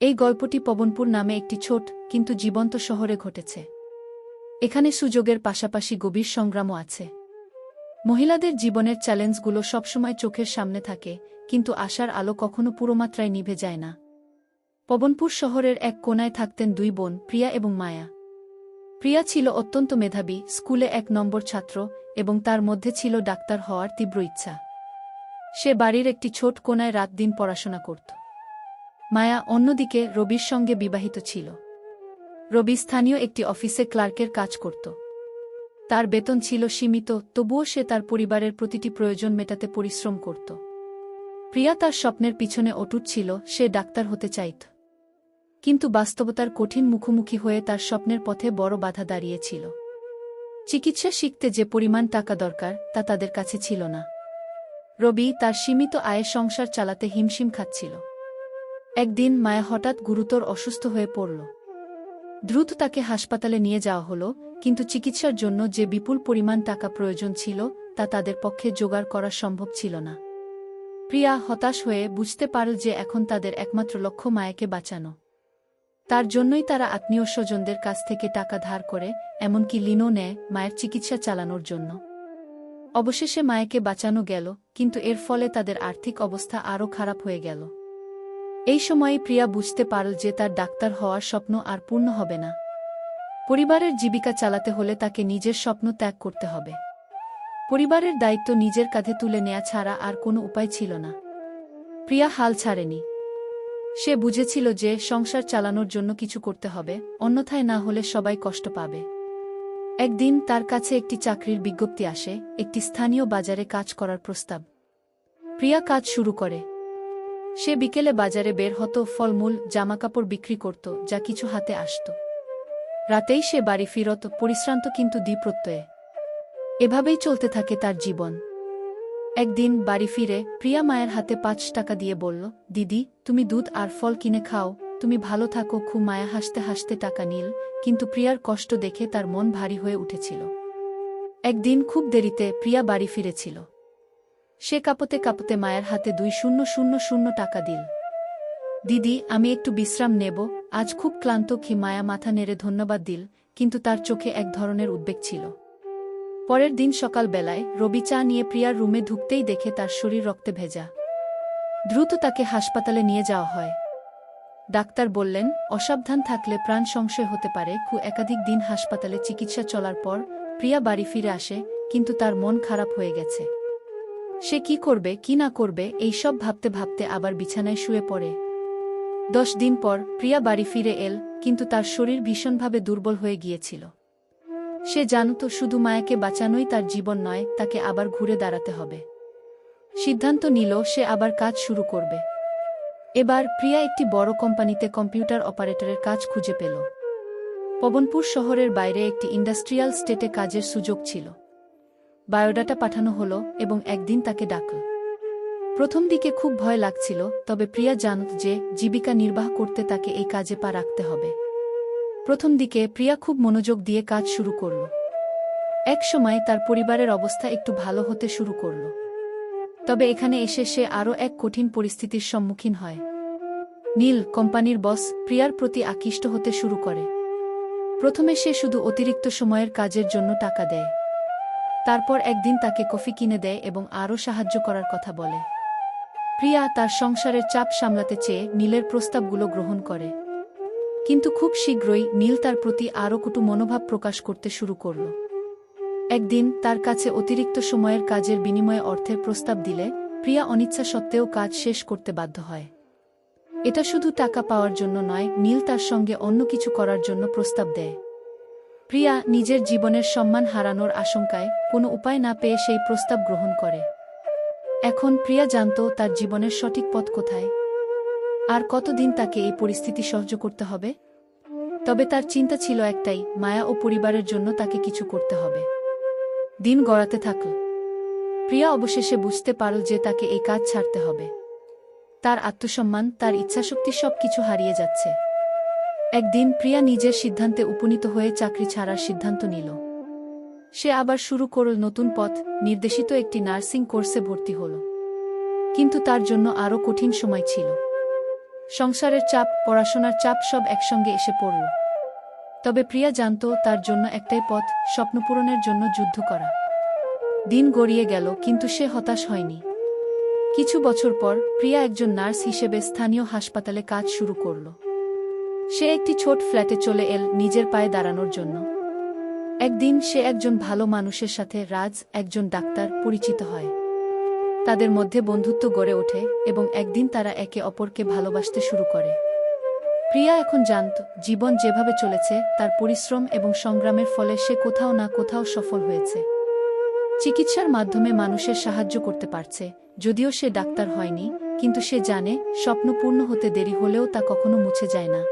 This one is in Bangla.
এই গল্পটি পবনপুর নামে একটি ছোট, কিন্তু জীবন্ত শহরে ঘটেছে। এখানে সুযোগের পাশাপাশি গভীর সংগ্রামও আছে। মহিলাদের জীবনের চ্যালেঞ্জগুলো সবসময় চোখের সামনে থাকে, কিন্তু আশার আলো কখনো পুরোমাত্রায় নিভে যায় না। পবনপুর শহরের এক কোনায় থাকতেন দুই বোন, প্রিয়া এবং মায়া। প্রিয়া ছিল অত্যন্ত মেধাবী, স্কুলে এক নম্বর ছাত্র এবং তার মধ্যে ছিল ডাক্তার হওয়ার তীব্র ইচ্ছা। সে বাড়ির একটি ছোট কোনায় রাত দিন পড়াশোনা করত। মায়া অন্যদিকে রবির সঙ্গে বিবাহিত ছিল। রবি স্থানীয় একটি অফিসে ক্লার্কের কাজ করত। তার বেতন ছিল সীমিত, তবুও সে তার পরিবারের প্রতিটি প্রয়োজন মেটাতে পরিশ্রম করত। প্রিয়া তার স্বপ্নের পিছনে অটুট ছিল, সে ডাক্তার হতে চাইত। কিন্তু বাস্তবতার কঠিন মুখোমুখি হয়ে তার স্বপ্নের পথে বড় বাধা দাঁড়িয়েছিল। চিকিৎসা শিখতে যে পরিমাণ টাকা দরকার, তা তাদের কাছে ছিল না। রবি তার সীমিত আয়ে সংসার চালাতে হিমশিম খাচ্ছিল। একদিন মায়া হঠাৎ গুরুতর অসুস্থ হয়ে পড়ল। দ্রুত তাকে হাসপাতালে নিয়ে যাওয়া হলো, কিন্তু চিকিৎসার জন্য যে বিপুল পরিমাণ টাকা প্রয়োজন ছিল, তা তাদের পক্ষে জোগাড় করা সম্ভব ছিল না। প্রিয়া হতাশ হয়ে বুঝতে পারল যে এখন তাদের একমাত্র লক্ষ্য মায়াকে বাঁচানো। তার জন্যই তারা আত্মীয় স্বজনদের কাছ থেকে টাকা ধার করে, এমনকি লিনো নেয় মায়ের চিকিৎসা চালানোর জন্য। অবশেষে মায়াকে বাঁচানো গেল, কিন্তু এর ফলে তাদের আর্থিক অবস্থা আরও খারাপ হয়ে গেল। এই সময়ে প্রিয়া বুঝতে পারল যে তার ডাক্তার হওয়ার স্বপ্ন আর পূর্ণ হবে না। পরিবারের জীবিকা চালাতে হলে তাকে নিজের স্বপ্ন ত্যাগ করতে হবে। পরিবারের দায়িত্ব নিজের কাঁধে তুলে নেয়া ছাড়া আর কোনো উপায় ছিল না। প্রিয়া হাল ছাড়েনি। সে বুঝেছিল যে সংসার চালানোর জন্য কিছু করতে হবে, অন্যথায় না হলে সবাই কষ্ট পাবে। একদিন তার কাছে একটি চাকরির বিজ্ঞপ্তি আসে, একটি স্থানীয় বাজারে কাজ করার প্রস্তাব। প্রিয়া কাজ শুরু করে। সে বিকেলে বাজারে বের হতো, ফলমূল, জামাকাপড় বিক্রি করত, যা কিছু হাতে আসত। রাতেই সে বাড়ি ফিরত, পরিশ্রান্ত কিন্তু দ্বিপ্রত্যয়ে। এভাবেই চলতে থাকে তার জীবন। একদিন বাড়ি ফিরে, প্রিয়া মায়ের হাতে পাঁচ টাকা দিয়ে বলল, দিদি, তুমি দুধ আর ফল কিনে খাও, তুমি ভালো থাকো, খুব মায়া হাসতে হাসতে টাকা নীল। কিন্তু প্রিয়ার কষ্ট দেখে তার মন ভারী হয়ে উঠেছিল। একদিন খুব দেরিতে প্রিয়া বাড়ি ফিরেছিল। সে কাপতে কাপতে মায়ের হাতে দুই শূন্য শূন্য শূন্য টাকা দিল। দিদি, আমি একটু বিশ্রাম নেব। আজ খুব ক্লান্ত কি মায়া মাথা নেড়ে ধন্যবাদ দিল, কিন্তু তার চোখে এক ধরনের উদ্বেগ ছিল। পরের দিন সকাল বেলায় রবি চা নিয়ে প্রিয়ার রুমে ঢুকতেই দেখে তার শরীর রক্তে ভেজা। দ্রুত তাকে হাসপাতালে নিয়ে যাওয়া হয়। ডাক্তার বললেন, অসাবধান থাকলে প্রাণ সংশয় হতে পারে। খু একাধিক দিন হাসপাতালে চিকিৎসা চলার পর প্রিয়া বাড়ি ফিরে আসে, কিন্তু তার মন খারাপ হয়ে গেছে। সে কি করবে, কি না করবে, এইসব ভাবতে ভাবতে আবার বিছানায় শুয়ে পড়ে। দশ দিন পর প্রিয়া বাড়ি ফিরে এল, কিন্তু তার শরীর ভীষণভাবে দুর্বল হয়ে গিয়েছিল। সে জানত শুধু মায়াকে বাঁচানোই তার জীবন নয়, তাকে আবার ঘুরে দাঁড়াতে হবে। সিদ্ধান্ত নিল সে আবার কাজ শুরু করবে। এবার প্রিয়া একটি বড় কোম্পানিতে কম্পিউটার অপারেটরের কাজ খুঁজে পেল। পবনপুর শহরের বাইরে একটি ইন্ডাস্ট্রিয়াল স্টেটে কাজের সুযোগ ছিল। বায়োডাটা পাঠানো হলো এবং একদিন তাকে ডাকল। প্রথম দিকে খুব ভয় লাগছিল, তবে প্রিয়া জানত যে জীবিকা নির্বাহ করতে তাকে এই কাজে পা রাখতে হবে। প্রথম দিকে প্রিয়া খুব মনোযোগ দিয়ে কাজ শুরু করল। এক সময় তার পরিবারের অবস্থা একটু ভালো হতে শুরু করল। তবে এখানে এসে সে আরও এক কঠিন পরিস্থিতির সম্মুখীন হয়। নীল কোম্পানির বস প্রিয়ার প্রতি আকৃষ্ট হতে শুরু করে। প্রথমে সে শুধু অতিরিক্ত সময়ের কাজের জন্য টাকা দেয়। তারপর একদিন তাকে কফি কিনে দেয় এবং আরও সাহায্য করার কথা বলে। প্রিয়া তার সংসারের চাপ সামলাতে চেয়ে নীলের প্রস্তাবগুলো গ্রহণ করে। কিন্তু খুব শীঘ্রই নীল তার প্রতি আরও কটু মনোভাব প্রকাশ করতে শুরু করল। একদিন তার কাছে অতিরিক্ত সময়ের কাজের বিনিময়ে অর্থের প্রস্তাব দিলে প্রিয়া অনিচ্ছা সত্ত্বেও কাজ শেষ করতে বাধ্য হয়। এটা শুধু টাকা পাওয়ার জন্য নয়, নীল তার সঙ্গে অন্য কিছু করার জন্য প্রস্তাব দেয়। প্রিয়া নিজের জীবনের সম্মান হারানোর আশঙ্কায় কোনো উপায় না পেয়ে সেই প্রস্তাব গ্রহণ করে। এখন প্রিয়া জানত তার জীবনের সঠিক পথ কোথায়। আর কতদিন তাকে এই পরিস্থিতি সহ্য করতে হবে? তবে তার চিন্তা ছিল একটাই, মায়া ও পরিবারের জন্য তাকে কিছু করতে হবে। দিন গড়াতে থাকল প্রিয়া অবশেষে বুঝতে পারল যে তাকে এই কাজ ছাড়তে হবে। তার আত্মসম্মান, তার ইচ্ছাশক্তি সব কিছু হারিয়ে যাচ্ছে। একদিন প্রিয়া নিজের সিদ্ধান্তে উপনীত হয়ে চাকরি ছাড়ার সিদ্ধান্ত নিল। সে আবার শুরু করল নতুন পথ, নির্দেশিত একটি নার্সিং কোর্সে ভর্তি হল। কিন্তু তার জন্য আরও কঠিন সময় ছিল। সংসারের চাপ, পড়াশোনার চাপ সব একসঙ্গে এসে পড়ল। তবে প্রিয়া জানত তার জন্য একটাই পথ, স্বপ্নপূরণের জন্য যুদ্ধ করা। দিন গড়িয়ে গেল, কিন্তু সে হতাশ হয়নি। কিছু বছর পর, প্রিয়া একজন নার্স হিসেবে স্থানীয় হাসপাতালে কাজ শুরু করল। সে একটি ছোট ফ্ল্যাটে চলে এল নিজের পায়ে দাঁড়ানোর জন্য। একদিন সে একজন ভালো মানুষের সাথে রাজ একজন ডাক্তার পরিচিত হয়। তাদের মধ্যে বন্ধুত্ব গড়ে ওঠে এবং একদিন তারা একে অপরকে ভালোবাসতে শুরু করে। প্রিয়া এখন জানত, জীবন যেভাবে চলেছে, তার পরিশ্রম এবং সংগ্রামের ফলে সে কোথাও না কোথাও সফল হয়েছে। চিকিৎসার মাধ্যমে মানুষের সাহায্য করতে পারছে, যদিও সে ডাক্তার হয়নি, কিন্তু সে জানে, স্বপ্ন পূর্ণ হতে দেরি হলেও তা কখনো মুছে যায় না।